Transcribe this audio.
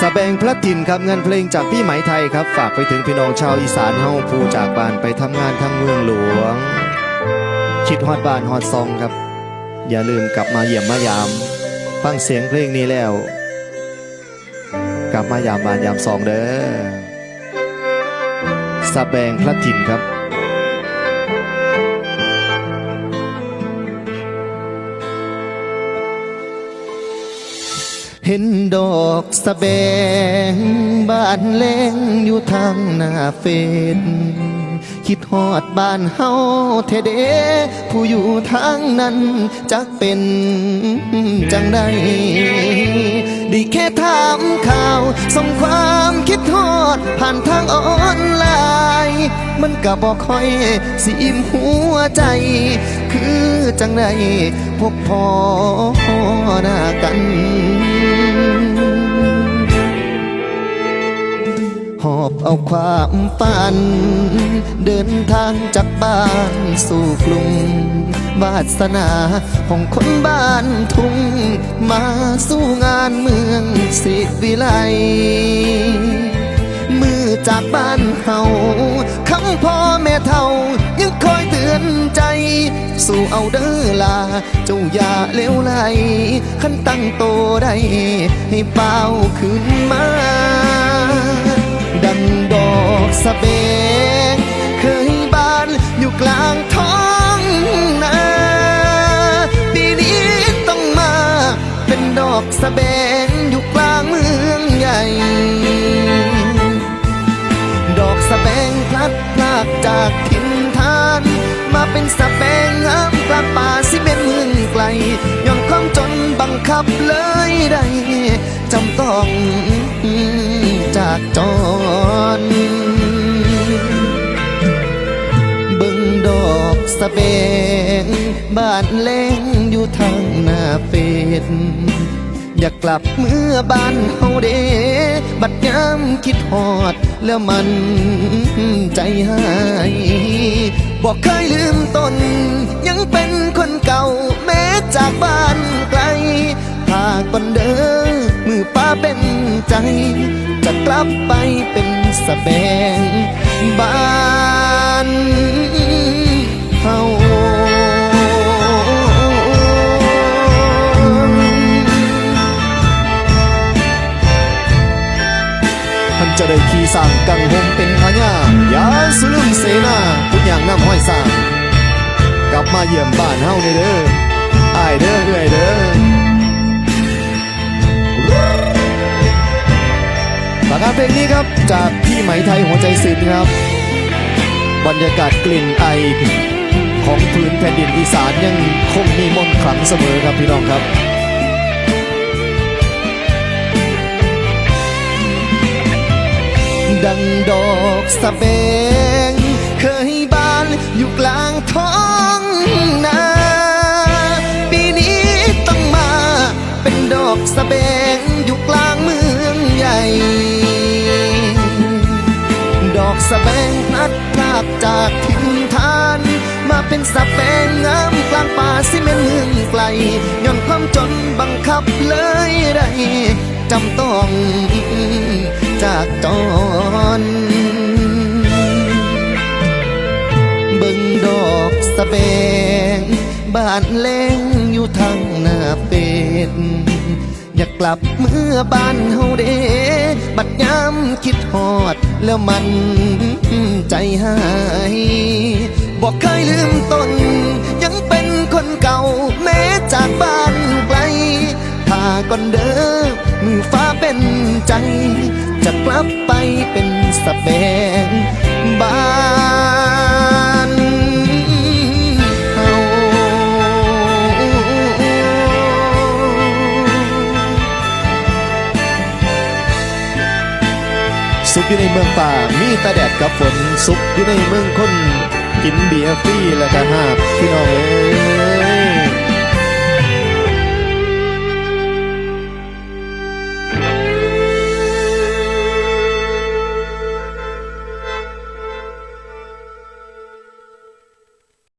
สะแบงพระถิ่นครับงินเพลงจากพี่ไหมไทยครับ ฝากไปถึงพี่น้องชาวอีสานเฮาผู้จากบ้านไปทำงานทางเมืองหลวง คิดฮอดบ้านฮอดซองครับ อย่าลืมกลับมาเยี่ยมมายามฟังเสียงเพลงนี้แล้ว กลับมายามบ้านยามซองเด้อสะแบงพระถิ่นครับ เห็นดอกสะแบงบ้านเล้งอยู่ทางหน้าเฟนคิดฮอดบ้านเฮาเทเด ผู้อยู่ทางนั้นจักเป็นจังได ดีแค่ถามข่าว ส่งความคิดฮอด ผ่านทางออนไลน์ มันก็บอกค่อยสิอิ่มหัวใจ คือจังใดพบพอหน้ากันหอบเอาความฝัน เดินทางจากบ้านสู่กรุง วาสนาของคนบ้านทุ่ง มาสู้งานเมืองสิวิไลมือจากบ้านเฮาคำพ่อแม่เท่า ยังคอยเตือนใจ สู่เอาเด้อลา เจ้าอย่าเลวไหลขันตั้งโตได้ ให้เป้าขึ้นมา ดังดอกสะเบง สะเบงอยู่กลางเมืองใหญ่ ดอกสะแบงพลัดพรากจากถิ่นฐาน มาเป็นสะแบงงามกลางป่าสิเป็นเมืองไกลย่อมความจนบังคับเลยได้จำต้องจากจรเบิ่งดอกสะเบงบ้านเล้งอยู่ทางหน้าเป็ด อยากกลับเมื่อบ้านเฮาเดบัดยามคิดฮอด แล้วมันใจหายบอกเคยลืมตน ยังเป็นคนเก่า แม้จากบ้านไกลพาก่อนเด้อมือป้าเป็นใจ จะกลับไปเป็นสะแบงบ้านเฮา จะได้ขี่สร้างกังหมเป็นพญายาสุลุมเสนาทุกอย่างน้ำห้อยสร้างกลับมาเยี่ยมบ้านเฮาเด้อเด้ออายเด้อเอื้อยเด้อฝากงานเพลงนี้ครับจากพี่ไหมไทยหัวใจศิลป์ครับ บรรยากาศกลิ่นไอของพื้นแผ่นดินอีสานยังคงมีมนต์ขลังเสมอครับพี่น้องครับ ดังดอกสะเบง เคยบานอยู่กลางท้องนาปีนี้ต้องมาเป็นดอกสะเบงอยู่กลางเมืองใหญ่ ดอกสะแบงพลัดพรากจากถิ่นฐาน มาเป็นสะแบงงามกลางป่าสิเมนเมืองไกลย่อนความจนบังคับเลยได้จำต้องากจรเบิ่งดอกสะเบงบ้านเล้งอยู่ทางหน้าเป็ดอยากกลับเมื่อบ้านเฮาเดบัดยามคิดฮอด แล้วมันใจหายบอกเคยลืมตน ยังเป็นคนเก่า แม้จากบ้านไกลถ้าก่อนเด้อมือฟ้าเป็นใจ กลับไปเป็นสะแบงบ้านเฮาสุขอยู่ในเมืองป่ามีแตาแดดกับฝน สุขอยู่ในเมืองคน กินเบียร์ฟรีแล้วก็ห้า